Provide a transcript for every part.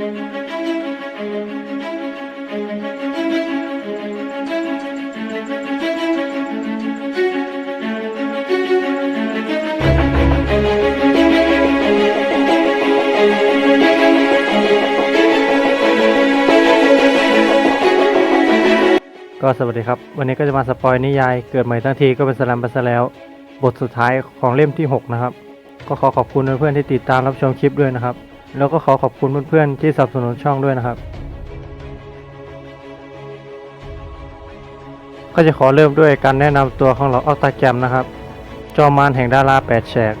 ก็สวัสดีครับ วันนี้ก็จะมาสปอยนิยายเกิดใหม่ทั้งทีก็เป็นสลัมไปซะแล้ว บทสุดท้ายของเล่มที่ 6 นะครับ ก็ขอขอบคุณเพื่อนๆที่ติดตามรับชมคลิปด้วยนะครับ แล้วก็ขอขอบคุณเพื่อนๆที่สนับสนุนช่องด้วยนะครับ ก็จะขอเริ่มด้วยการแนะนำตัวของเราออกตาแกมนะครับ จอมารแห่งดาราแปดแฉก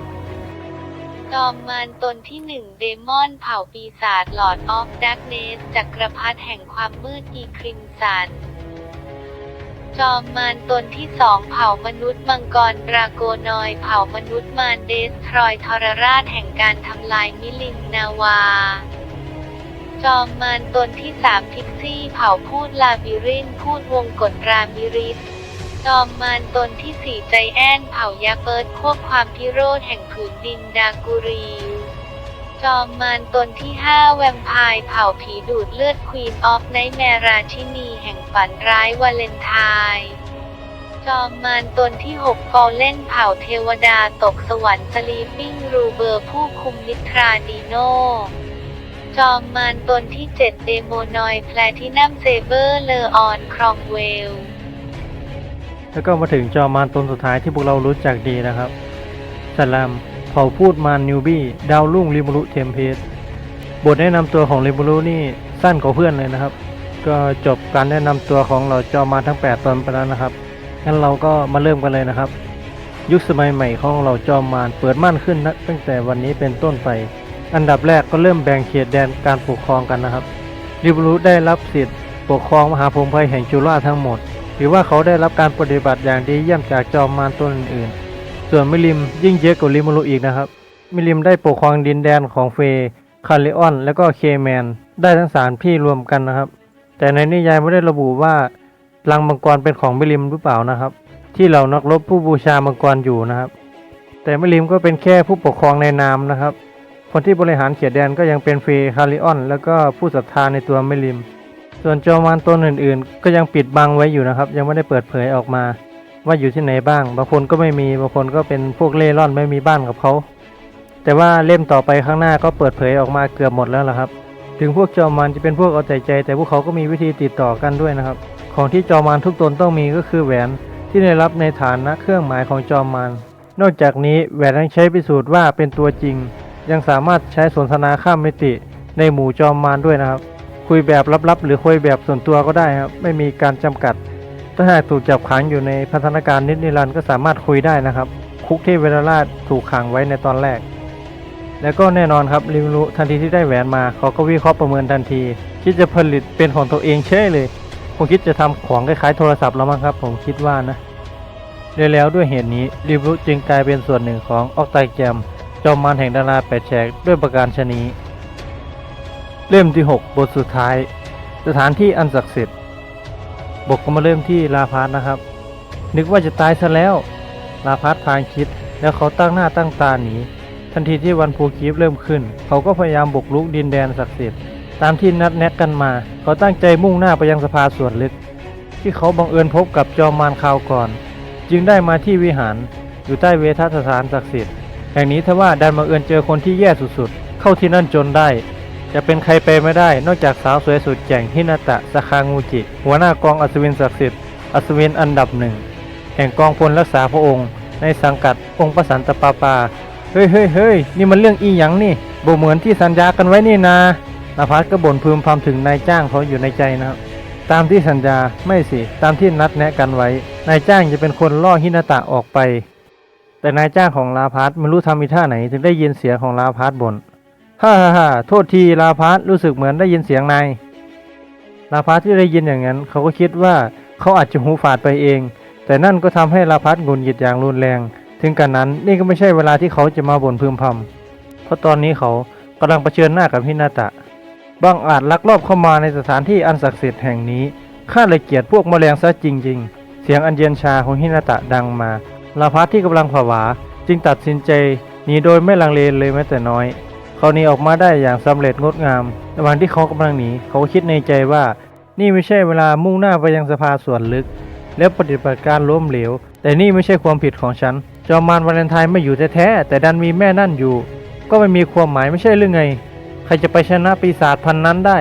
จอมมารตนที่หนึ่งเดมอนเผ่าปีศาจหลอดออฟดักเนสจักรพรรดิแห่งความมืดอีคริมสัน จอมมารตนที่สองเผ่ามนุษย์มังกรดราโกนอย เผ่ามนุษย์มารเดสทรอยทรราชแห่งการทำลายมิลินนาวา จอมมารตนที่สามพิกซี่เผ่าพูดลาบิรินพูดวงกฎรามิริสจอมมารตนที่สี่ใจแอนเผ่ายาเปิดควบความพิโรธแห่งผืนดินดากุรี จอมมารตนที่ห้าแวมไพร์เผ่าผีดูดเลือดควีนออฟไนแมราชินีแห่งฝันร้ายวาเลนไทน์จอมมารตนที่หกฟอลเล่นเผ่าเทวดาตกสวรรค์สลีปิ้งรูเบอร์ผู้คุมนิทราดีโนจอมมารตนที่เจ็ดเดโมนอยแพลทินัมเซเบอร์เลอออนครองเวล แล้วก็มาถึงจอมมารตนสุดท้ายที่พวกเรารู้จักดีนะครับสลาม เผ่าพูดมารนิวบี้ดาวรุ่งริมูรุเทมเพสบทแนะนำตัวของริมูรุนี่สั้นกว่าเพื่อนเลยนะครับ ก็จบการแนะนำตัวของเราจอมมารทั้ง 8ตนไปแล้วนะครับงั้นเราก็มาเริ่มกันเลยนะครับ ยุคสมัยใหม่ของเราจอมมารเปิดมั่นขึ้นนะตั้งแต่วันนี้เป็นต้นไป อันดับแรกก็เริ่มแบ่งเขตแดนการปกครองกันนะครับริบูรุได้รับสิทธิ์ปกครองมหาพรหมภัยแห่งจุฬาทั้งหมดถือว่าเขาได้รับการปฏิบัติอย่างดีเยี่ยมจากจอมมารตัวอื่นๆ ส่วนมิลิมยิ่งเยอะกว่าริมูรุอีกนะครับ มิลิมได้ปกครองดินแดนของเฟย์คาริออน และก็เคแมน ได้ทั้งสามที่รวมกันนะครับ แต่ในนิยายไม่ได้ระบุว่าลังมังกรเป็นของมิลิมหรือเปล่านะครับ ที่เหล่านักรบผู้บูชามังกรอยู่นะครับ แต่มิลิมก็เป็นแค่ผู้ปกครองในนามนะครับ คนที่บริหารเขตแดนก็ยังเป็นเฟย์คาริออน แล้วก็ผู้ศรัทธาในตัวมิลิม ส่วนจอมารตนอื่น ๆ ก็ยังปิดบังไว้อยู่นะครับ ยังไม่ได้เปิดเผยออกมา ว่าอยู่ที่ไหนบ้าง บางคนก็ไม่มี บางคนก็เป็นพวกเล่ร่อนไม่มีบ้านกับเขา แต่ว่าเล่มต่อไปข้างหน้าก็เปิดเผยออกมาเกือบหมดแล้วล่ะครับ ถึงพวกจอมมารจะเป็นพวกเอาใจใจ แต่พวกเขาก็มีวิธีติดต่อกันด้วยนะครับ ของที่จอมมารทุกตนต้องมีก็คือแหวนที่ได้รับในฐานะเครื่องหมายของจอมมารนอกจากนี้แหวนยังใช้พิสูจน์ว่าเป็นตัวจริง ยังสามารถใช้สนทนาข้ามมิติในหมู่จอมมารด้วยนะครับ คุยแบบลับๆ หรือคุยแบบส่วนตัวก็ได้ครับ ไม่มีการจำกัด ถ้าหากถูกจับขังอยู่ในพันธนาการนิดนิรันดร์ก็สามารถคุยได้นะครับ คุกที่เวลาราชถูกขังไว้ในตอนแรก แล้วก็แน่นอนครับริมรุทันทีที่ได้แหวนมาเขาก็วิเคราะห์ประเมินทันที คิดจะผลิตเป็นของตัวเองเช่เลย คงคิดจะทำของคล้ายๆโทรศัพท์แล้วมั้งครับ ผมคิดว่านะเลยแล้วด้วยเหตุนี้ริมรุจึงกลายเป็นส่วนหนึ่งของออกไตแกรมจอมมารแห่งดาราแปดแฉกด้วยประการชนีเล่มที่ 6 บทสุดท้าย สถานที่อันศักดิ์สิทธิ์ บทก็มาเริ่มที่ลาพาร์ทนะครับ นึกว่าจะตายซะแล้ว ลาพาร์ทพางคิด แล้วเขาตั้งหน้าตั้งตาหนี ทันทีที่วันภูคีฟเริ่มขึ้น เขาก็พยายามบุกรุกดินแดนศักดิ์สิทธิ์ ตามที่นัดแนะกันมา เขาตั้งใจมุ่งหน้าไปยังสภาส่วนลึก ที่เขาบังเอิญพบกับจอมมารคาวก่อน จึงได้มาที่วิหาร อยู่ใต้เวทสถานศักดิ์สิทธิ์แห่งนี้ถ้าว่าดันบังเอิญเจอคนที่แย่สุดๆ เข้าที่นั่นจนได้ จะเป็นใครไปไม่ได้ นอกจากสาวสวยสุดแกร่งฮินาตะสคางูจิ หัวหน้ากองอัศวินศักดิ์สิทธิ์อัศวินอันดับหนึ่งแห่งกองพลรักษาพระองค์ ในสังกัดองค์พระสันตะปาปา เฮ้ยเฮ้ยเฮ้ยนี่มันเรื่องอีหยังนี่บ่เหมือนที่สัญญากันไว้นี่นานาพัสก็บ่นพึมพำถึงนายจ้างเขาอยู่ในใจนะครับ ตามที่สัญญาไม่สิตามที่นัดแนะกันไว้ นายจ้างจะเป็นคนล่อฮินาตะออกไป แต่นายจ้างของลาพาร์ตไม่รู้ทำมีท่าไหน ถึงได้ยินเสียงของลาพาร์ตบ่น ฮ่าฮ่าฮ่าโทษทีลาพาร์ตรู้สึกเหมือนได้ยินเสียงนายลาพาร์ที่ได้ยินอย่างนั้น เขาก็คิดว่าเขาอาจจะหูฝาดไปเอง แต่นั่นก็ทำให้ลาพาร์ตหงุดหงิดอย่างรุนแรง ถึงกันนั้นนี่ก็ไม่ใช่เวลาที่เขาจะมาบ่นพึมพำเพราะตอนนี้เขากำลังเผชิญหน้ากับฮินาตะบางอาจลักลอบเข้ามาในสถานที่อันศักดิ์สิทธิ์แห่งนี้ข้าเลยเกลียดพวกแมลงซะจริง ๆ เสียงอันเย็นชาของฮินาตะดังมาลาพัสที่กำลังผวา จึงตัดสินใจหนีโดยไม่ลังเลเลยแม้แต่น้อย เขาหนีออกมาได้อย่างสำเร็จงดงามระหว่างที่เขากำลังหนีเขาก็คิดในใจว่า นี่ไม่ใช่เวลามุ่งหน้าไปยังสภาส่วนลึก และปฏิบัติการล้มเหลว แต่นี่ไม่ใช่ความผิดของฉัน จอมมารวาเลนไทน์ไม่อยู่แท้ๆแต่ดันมีแม่นั่นอยู่ ก็ไม่มีความหมายไม่ใช่หรือไง ใครจะไปชนะปีศาจพันนั้นได้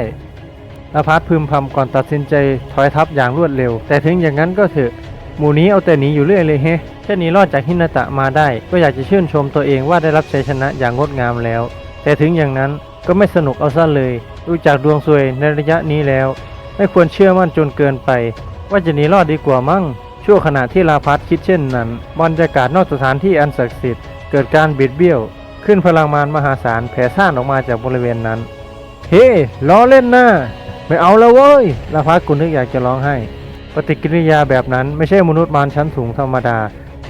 ลาพัดพึมพำก่อนตัดสินใจถอยทัพอย่างรวดเร็ว แต่ถึงอย่างนั้นก็เถอะ หมู่นี้เอาแต่หนีอยู่เรื่อยเลยเฮะแค่นี้รอดจากหินาตะมาได้ ก็อยากจะชื่นชมตัวเองว่าได้รับชัยชนะอย่างงดงามแล้ว แต่ถึงอย่างนั้นก็ไม่สนุกเอาซะเลย ดูจากดวงซวยในระยะนี้แล้ว ไม่ควรเชื่อมั่นจนเกินไป ว่าจะหนีรอดดีกว่ามั่ง ชั่วขณะที่ลาพัดคิดเช่นนั้นบรรยากาศนอกสถานที่อันศักดิ์สิทธิ์เกิดการบิดเบี้ยว ขึ้นพลังมารมหาศาลแผ่ซ่านออกมาจากบริเวณนั้น เฮ้ล้อเล่นนะไม่เอาแล้วเว้ยลาพัดกุนึกอยากจะร้องไห้ ปฏิกิริยาแบบนั้นไม่ใช่มนุษย์มารชั้นสูงธรรมดา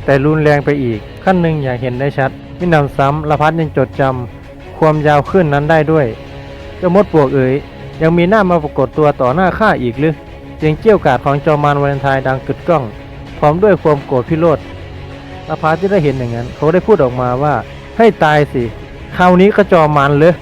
แต่รุนแรงไปอีกขั้นหนึ่งอยากเห็นได้ชัดมินำซ้ำละพัดยังจดจำ ความยาวขึ้นนั้นได้ด้วย เจ้ามดปวกเอ๋ยยังมีหน้ามาปรากฏตัวต่อหน้าข้าอีกหรือเสียงเจี้ยวกาดของจอมมารวาเลนไทน์ดังกึดก้อง พร้อมด้วยความโกรธพิโรธละพัดที่ได้เห็นอย่างนั้น เขาได้พูดออกมาว่า ให้ตายสิคราวนี้ก็จอมมารเลย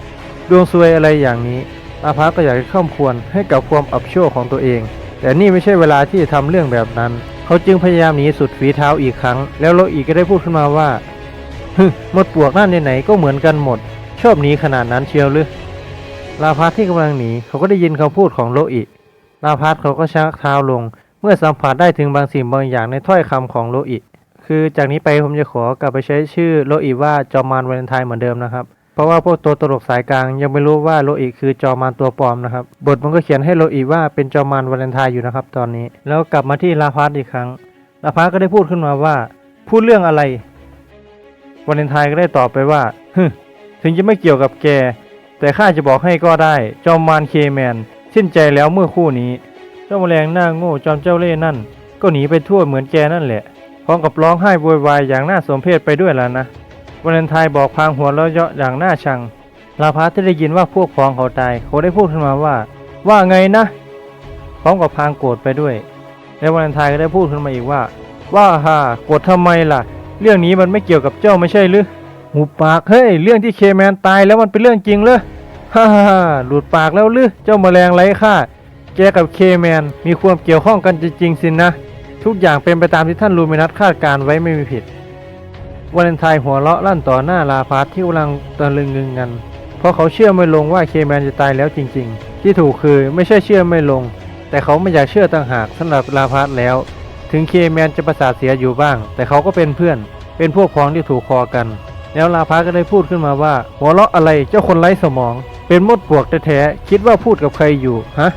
ดวงซวยอะไรอย่างนี้ละพัดก็อยากจะข้ามควรให้กับความอับโชคของตัวเอง แต่นี่ไม่ใช่เวลาที่จะทำเรื่องแบบนั้น เขาจึงพยายามหนีสุดฝีเท้าอีกครั้ง แล้วโลอีก็ได้พูดขึ้นมาว่าฮึหมดปวกนั่นไหนๆก็เหมือนกันหมด ชอบหนีขนาดนั้นเชียวหรือลาพัสที่กำลังหนีเขาก็ได้ยินคำพูดของโลอิลาพัสเขาก็ชักเท้าลง เมื่อสัมผัสได้ถึงบางสิ่งบางอย่างในถ้อยคำของโลอิคือจากนี้ไปผมจะขอกลับไปใช้ชื่อโลอิว่าจอมารวาเลนไทน์เหมือนเดิมนะครับ เพราะว่าพวกตัวตลกสายกลางยังไม่รู้ว่าโลอิคือจอมารตัวปลอมนะครับ บทมันก็เขียนให้โลอิว่าเป็นจอมารวาเลนไทน์อยู่นะครับ ตอนนี้ แล้วกลับมาที่ลาพัสอีกครั้ง ลาพัสก็ได้พูดขึ้นมาว่า พูดเรื่องอะไรวาเลนไทน์ก็ได้ตอบไปว่าฮึ ถึงจะไม่เกี่ยวกับแก แต่ข้าจะบอกให้ก็ได้ จอมมารเคแมน สิ้นใจแล้วเมื่อคู่นี้ เจ้าแมลงหน้าโง่จอมเจ้าเล่ห์นั่น ก็หนีไปทั่วเหมือนแกนั่นแหละ พร้อมกับร้องไห้โวยวายอย่างน่าสมเพชไปด้วยแล้วนะวาเลนไทน์บอกพางหัวเราะเยาะอย่างน่าชัง ลาพัสที่ได้ยินว่าพวกพ้องเขาตายเขาได้พูดขึ้นมาว่า ว่าไงนะ พร้อมกับพางโกรธไปด้วย แล้ววาเลนไทน์ก็ได้พูดขึ้นมาอีกว่า ว่าฮ่าโกรธทำไมล่ะ เรื่องนี้มันไม่เกี่ยวกับเจ้าไม่ใช่หรือ หูปากเฮ้ยเรื่องที่เคแมนตายแล้วมันเป็นเรื่องจริงเลยฮ่าฮ่าฮ่าหลุดปากแล้วหรือเจ้าแมลงไร้ค่าแกกับเคแมนมีความเกี่ยวข้องกันจริงๆสินนะ ทุกอย่างเป็นไปตามที่ท่านลูมินัสคาดการไว้ไม่มีผิดวาเลนไทน์หัวเราะลั่นต่อหน้าลาพาร์ทที่กำลังตะลึงงึงงันเพราะเขาเชื่อไม่ลงว่าเคแมนจะตายแล้วจริง ๆ ที่ถูกคือไม่ใช่เชื่อไม่ลง แต่เขาไม่อยากเชื่อต่างหากสำหรับลาพาร์ทแล้ว ถึงเคแมนจะประสาทเสียอยู่บ้าง แต่เขาก็เป็นเพื่อน เป็นพวกพ้องที่ถูกคอกัน แล้วลาพาร์ก็ได้พูดขึ้นมาว่าหัวเราะอะไรเจ้าคนไร้สมอง เป็นมดปวกแท้ๆคิดว่าพูดกับใครอยู่ฮะ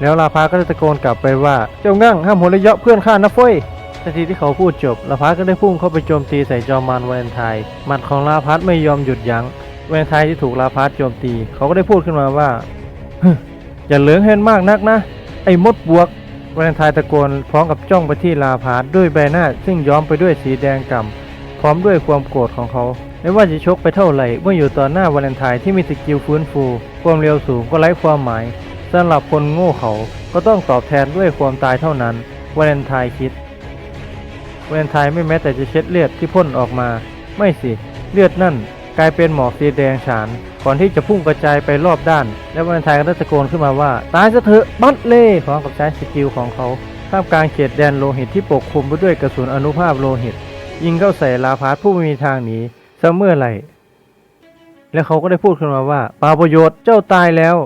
แล้วลาพาก็ได้ตะโกนกลับไปว่าเจ้างั่งห้ามหัวเราะเยาะเพื่อนข้านะเฟ้ยทันทีที่เขาพูดจบลาพัสก็ได้พุ่งเข้าไปโจมตีใส่จอมมารวาเลนไทน์หมัดของลาพัสไม่ยอมหยุดยัง้งวาเลนไทน์ที่ถูกลาพัสโจมตี เขาก็ได้พูดขึ้นมาว่าฮึอย่าเหลืองเห็นมากนักนะ ไอ้มดบวกวาเลนไทน์ตะโกนพร้อมกับจ้องไปที่ลาพัสด้วยใบหน้า ซึ่งย้อมไปด้วยสีแดงก่ำพร้อมด้วยความโกรธของเขา ไม่ว่าจะชกไปเท่าไหร่เมื่ออยู่ต่อหน้าวาเลนไทน์ที่มีสกิลฟื้นฟู ความเร็วสูงก็ไร้ความหมายสำหรับคนโง่เขาก็ต้องตอบแทนด้วยความตายเท่านั้นวาเลนไทน์คิดวาเลนไทน์ไม่แม้แต่จะเช็ดเลือดที่พ่นออกมา ไม่สิ เลือดนั่นกลายเป็นหมอกสีแดงฉาน ก่อนที่จะพุ่งกระจายไปรอบด้าน และวาเลนไทน์ก็ได้ตะโกนขึ้นมาว่า ตายซะเถอะบัตเล่พร้อมกับใช้สกิลของเขาท่ามกลางเขตแดนโลหิตที่ปกคลุมไปด้วยกระสุนอนุภาพโลหิต ยิงเข้าใส่ลาพาร์ผู้ไม่มีทางหนี เสมอไหร่ แล้วเขาก็ได้พูดขึ้นมาว่าปาประโยชน์เจ้าตายแล้ว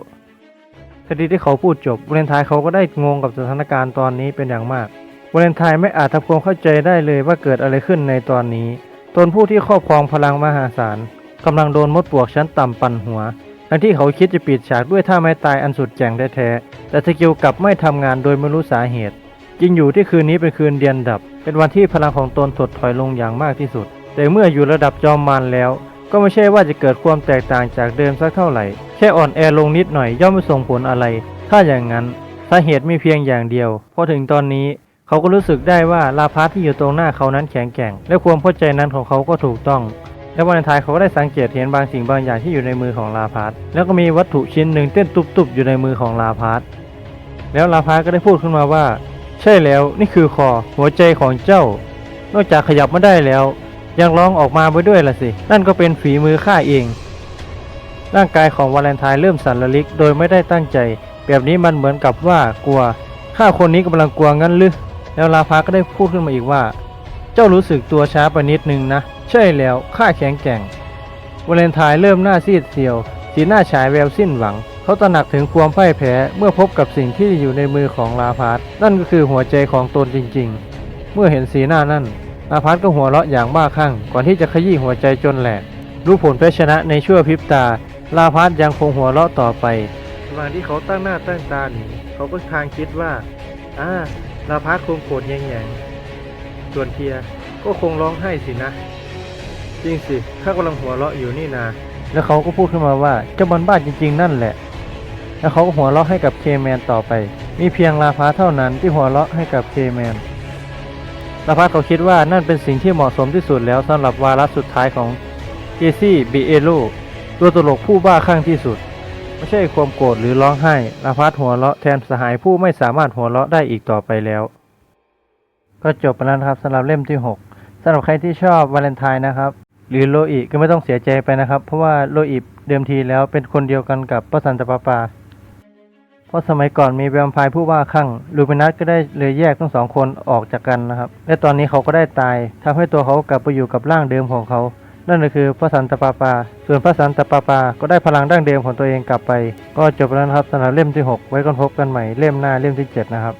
ทันทีที่เขาพูดจบวาเลนไทน์เขาก็ได้งงกับสถานการณ์ตอนนี้เป็นอย่างมากวาเลนไทน์ไม่อาจทำความเข้าใจได้เลยว่าเกิดอะไรขึ้นในตอนนี้ตนผู้ที่ครอบครองพลังมหาศาลกำลังโดนมดปลวกชั้นต่ำปั่นหัวทั้งที่เขาคิดจะปิดฉากด้วยท่าไม้ตายอันสุดแจ๋งแท้ๆแต่สกิลกลับไม่ทำงานโดยไม่รู้สาเหตุจริงอยู่ที่คืนนี้เป็นคืนเดียนดับ เป็นวันที่พลังของตนถดถอยลงอย่างมากที่สุด แต่เมื่ออยู่ระดับจอมมารแล้ว ก็ไม่ใช่ว่าจะเกิดความแตกต่างจากเดิมสักเท่าไหร่ แค่อ่อนแอลงนิดหน่อยย่อมไม่ส่งผลอะไร ถ้าอย่างนั้นสาเหตุมีเพียงอย่างเดียว พอถึงตอนนี้เขาก็รู้สึกได้ว่าลาพาร์ที่อยู่ตรงหน้าเขานั้นแข็งแกร่ง และความเข้าใจนั้นของเขาก็ถูกต้อง และวันท้ายเขาก็ได้สังเกตเห็นบางสิ่งบางอย่างที่อยู่ในมือของลาพาร์ทแล้วก็มีวัตถุชิ้นหนึ่งเต้นตุบๆอยู่ในมือของลาพาร์ทแล้วลาพาร์ทก็ได้พูดขึ้นมาว่า ใช่แล้วนี่คือคอหัวใจของเจ้า นอกจากขยับไมาได้แล้ว ยังร้องออกมาไปด้วยล่ะสิ นั่นก็เป็นฝีมือข้าเอง ร่างกายของวาเลนไทน์เริ่มสั่นระลิกโดยไม่ได้ตั้งใจ แบบนี้มันเหมือนกับว่ากลัว ข้าคนนี้กำลังกลัวงั้นหรือ แล้วลาพาก็ได้พูดขึ้นมาอีกว่า เจ้ารู้สึกตัวช้าไปนิดนึงนะ ใช่แล้ว ข้าแข็งแกร่ง วาเลนไทน์เริ่มหน้าซีดเซียว สีหน้าฉายแววสิ้นหวังเขาตระหนักถึงความพ่ายแพ้เมื่อพบกับสิ่งที่อยู่ในมือของลาพาสนั่นก็คือหัวใจของตนจริงๆ เมื่อเห็นสีหน้านั่น ลาพาสก็หัวเราะอย่างบ้าคลั่งก่อนที่จะขยี้หัวใจจนแหลกรู้ผลแพ้ชนะในชั่วพริบตา ลาพาสยังคงหัวเราะต่อไประหว่างที่เขาตั้งหน้าตั้งตาหนีเขาก็ทางคิดว่าอ่าลาพาสคงโกรธแยงๆส่วนเทียก็คงร้องไห้สินะ จริงสิข้ากำลังหัวเราะอยู่นี่นา แล้วเขาก็พูดขึ้นมาว่าเจ้ามันบ้าจริง ๆ นั่นแหละ แล้วเขาก็หัวเราะให้กับเคแมนต่อไป มีเพียงลาพาสเท่านั้นที่หัวเราะให้กับเคแมน ลาพาสเขาคิดว่านั่นเป็นสิ่งที่เหมาะสมที่สุดแล้วสำหรับวาระสุดท้ายของเจซี่บีเอโลตัวตลกผู้บ้าคลั่งที่สุด ไม่ใช่ความโกรธหรือร้องไห้ลาพาสหัวเราะแทนสหายผู้ไม่สามารถหัวเราะได้อีกต่อไปแล้ว ก็จบไปแล้วนะครับสำหรับเล่มที่ 6สำหรับใครที่ชอบวาเลนไทน์นะครับ หรือโลอิก็ไม่ต้องเสียใจไปนะครับ เพราะว่าโลอิเดิมทีแล้วเป็นคนเดียวกันกับพระสันตะปาปา เพราะสมัยก่อนมีแวมไพร์ผู้ว่าข้างลูปินัสก็ได้เลยแยกทั้งสองคนออกจากกันนะครับ และตอนนี้เขาก็ได้ตายทำให้ตัวเขากลับไปอยู่กับร่างเดิมของเขา นั่นก็คือพระสันตปาปา ส่วนพระสันตปาปา ก็ได้พลังดั้งเดิมของตัวเองกลับไป ก็จบแล้วนะครับสำหรับเล่มที่ 6 ไว้กันพบกันใหม่เล่มหน้าเล่มที่ 7 นะครับ